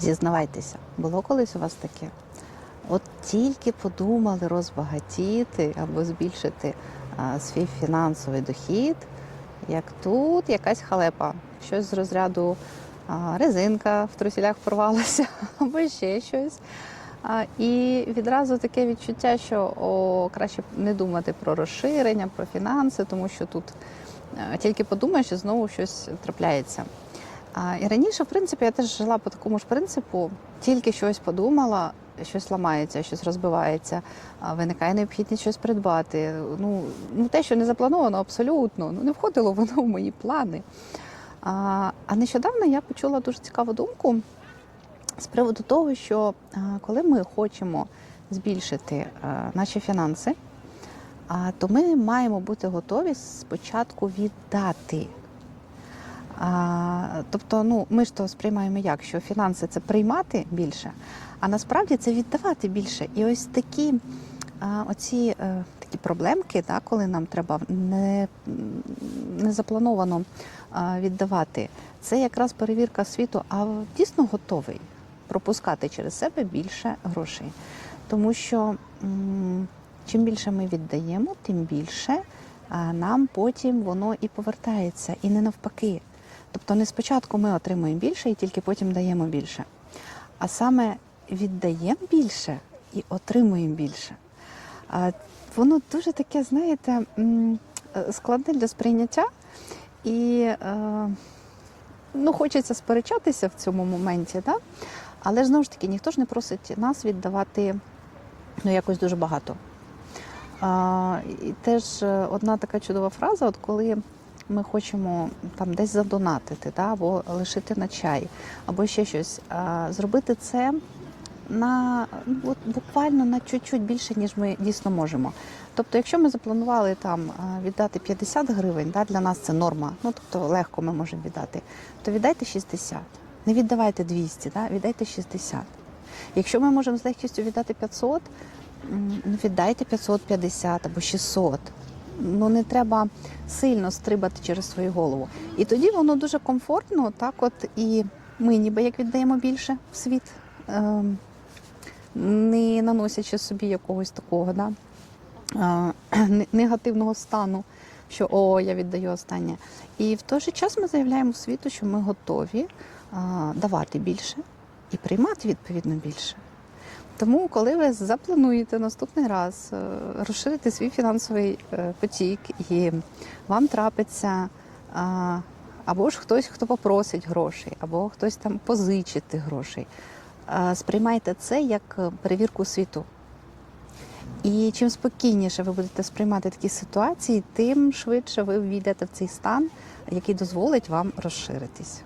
Зізнавайтеся, було колись у вас таке? От тільки подумали розбагатіти або збільшити а, свій фінансовий дохід, як тут якась халепа, щось з розряду а, резинка в трусілях порвалася або ще щось. А, і відразу таке відчуття, що о, краще не думати про розширення, про фінанси, тому що тут е, тільки подумаєш і знову щось трапляється. А, і раніше, в принципі, я теж жила по такому ж принципу, тільки щось подумала, щось ламається, щось розбивається, виникає необхідність щось придбати. Ну, ну те, що не заплановано, абсолютно, ну не входило воно в мої плани. А, а нещодавно я почула дуже цікаву думку з приводу того, що коли ми хочемо збільшити наші фінанси, то ми маємо бути готові спочатку віддати. Тобто, ну ми ж то сприймаємо як, що фінанси це приймати більше, а насправді це віддавати більше. І ось такі оці е, такі проблемки, да, коли нам треба не, не заплановано віддавати, це якраз перевірка світу, а дійсно готовий пропускати через себе більше грошей. Тому що чим більше ми віддаємо, тим більше нам потім воно і повертається, і не навпаки. Тобто не спочатку ми отримуємо більше і тільки потім даємо більше, а саме віддаємо більше і отримуємо більше. Воно дуже таке, знаєте, е, складне для сприйняття, і е, ну, хочеться сперечатися в цьому моменті, да? але ж знову ж таки ніхто ж не просить нас віддавати ну, якось дуже багато. І теж е, одна така чудова фраза, от коли ми хочемо там десь задонатити, да, або лишити на чай, або ще щось, зробити це на ну, от буквально на чуть-чуть більше, ніж ми дійсно можемо. Тобто, якщо ми запланували там віддати 50 гривень, да, для нас це норма, ну тобто легко ми можемо віддати, то віддайте 60. Не віддавайте 200, да, віддайте 60. Якщо ми можемо з легкістю віддати 500, ну віддайте 550 або 600. Ну не треба сильно стрибати через свою голову. І тоді воно дуже комфортно, так от і ми ніби як віддаємо більше в світ, ем, не наносячи собі якогось такого да, е, негативного стану, що о, я віддаю останнє. І в той же час ми заявляємо світу, що ми готові е, давати більше і приймати відповідно більше. Тому, коли ви заплануєте наступний раз е, розширити свій фінансовий е, потік, і вам трапиться або ж хтось, хто попросить грошей, або хтось там позичити грошей, сприймайте це як перевірку світу. І чим спокійніше ви будете сприймати такі ситуації, тим швидше ви війдете в цей стан, який дозволить вам розширитись.